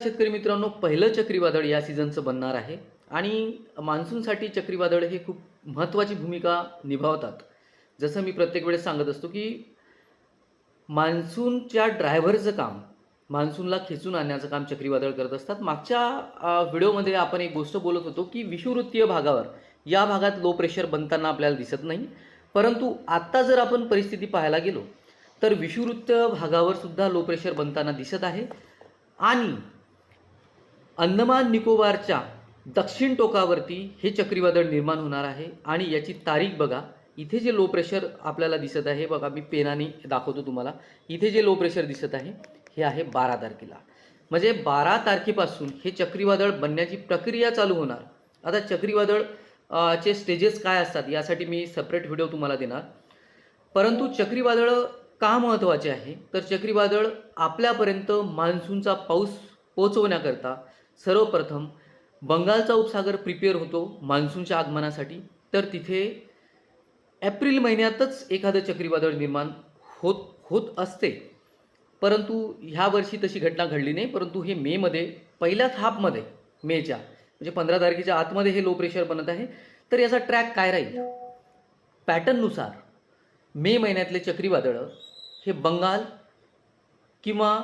शेतकरी मित्रांनो पहिलं चक्रीवादळ या सीझनचं बनणार आहे आणि मान्सूनसाठी चक्रीवादळ हे खूप महत्त्वाची भूमिका निभावतात. जसं मी प्रत्येक वेळेस सांगत असतो की मान्सूनच्या ड्रायव्हरचं काम मान्सूनला खेचून आणण्याचं काम चक्रीवादळ करत असतात. मागच्या व्हिडिओमध्ये आपण एक गोष्ट बोलत होतो की विषुवृत्तीय भागावर या भागात लो प्रेशर बनताना आपल्याला दिसत नाही. परंतु आत्ता जर आपण परिस्थिती पाहायला गेलो तर विषुवृत्तीय भागावर सुद्धा लो प्रेशर बनताना दिसत आहे. आणि अंदमान निकोबारच्या दक्षिण टोकावरती हे चक्रीवादळ निर्माण होणार आहे आणि याची तारीख बघा. इथे जे लो प्रेशर आपल्याला दिसत आहे बघा मी पेनाने दाखवतो तुम्हाला. इथे जे लो प्रेशर दिसत आहे हे आहे बारा तारखेला. म्हणजे बारा तारखेपासून हे चक्रीवादळ बनण्याची प्रक्रिया चालू होणार. आता चक्रीवादळ चे स्टेजेस काय असतात यासाठी मी सेपरेट व्हिडिओ तुम्हाला देणार. परंतु चक्रीवादळ का महत्त्वाचे आहे? तर चक्रीवादळ आपल्यापर्यंत मान्सूनचा पाऊस पोचवण्याकरता सर्वप्रथम बंगालचा उपसागर प्रिपेअर होतो मान्सूनच्या आगमनासाठी. तर तिथे एप्रिल महिन्यातच एखादं चक्रीवादळ निर्माण होत होत असते. परंतु ह्या वर्षी तशी घटना घडली नाही परंतु हे मेमध्ये पहिल्याच हाफमध्ये मेच्या म्हणजे पंधरा तारखेच्या आतमध्ये हे लो प्रेशर बनत आहे. तर याचा ट्रॅक काय राहील? पॅटर्ननुसार मे महिन्यातले चक्रीवादळं हे बंगाल किंवा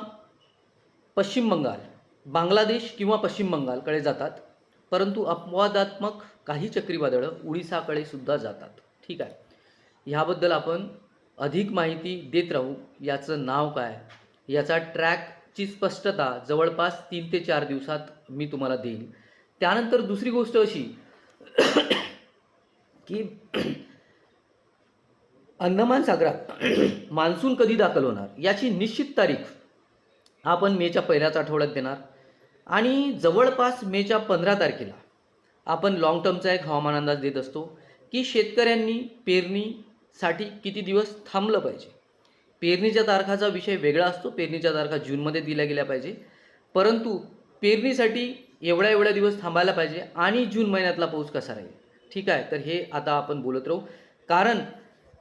पश्चिम बंगाल बांगलादेश किंवा पश्चिम बंगालकडे जातात परंतु अपवादात्मक काही चक्रीवादळं उडीसाकडे सुद्धा जातात. ठीक आहे. ह्याबद्दल आपण अधिक माहिती देत राहू. याचं नाव काय? याचा ट्रॅकची स्पष्टता जवळपास तीन ते चार दिवसात मी तुम्हाला देईन. त्यानंतर दुसरी गोष्ट अशी की अंदमान सागरात मान्सून कधी दाखल होणार याची निश्चित तारीख आपण मेच्या पहिल्याच आठवड्यात देणार. आणि जवळपास मेच्या पंधरा तारखेला आपण लाँग टर्मचा एक हवामान अंदाज देत असतो की शेतकऱ्यांनी पेरणीसाठी किती दिवस थांबलं पाहिजे. पेरणीच्या तारखाचा विषय वेगळा असतो. पेरणीच्या तारखा जूनमध्ये दिल्या गेल्या पाहिजे. परंतु पेरणीसाठी एवढ्या एवढ्या दिवस थांबायला पाहिजे आणि जून महिन्यातला पाऊस कसा राहील? ठीक आहे तर हे आता आपण बोलत राहू. कारण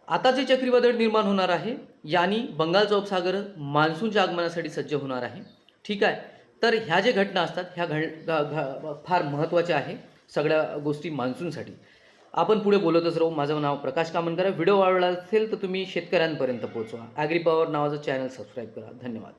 आता जे चक्रीवादळ निर्माण होणार आहे यानी बंगालचा उपसागर मान्सूनच्या आगमनासाठी सज्ज होणार आहे. ठीक आहे तर ह्या ज्या घटना असतात ह्या घड घ- घ- फार महत्त्वाच्या आहे सगळ्या गोष्टी मान्सूनसाठी. आपण पुढे बोलतच राहू. माझं नाव प्रकाश कामनकर व्हिडिओ आवडला असेल तर तुम्ही शेतकऱ्यांपर्यंत पोहोचवा. ॲग्री पॉवर नावाचं चॅनल सबस्क्राईब करा. धन्यवाद.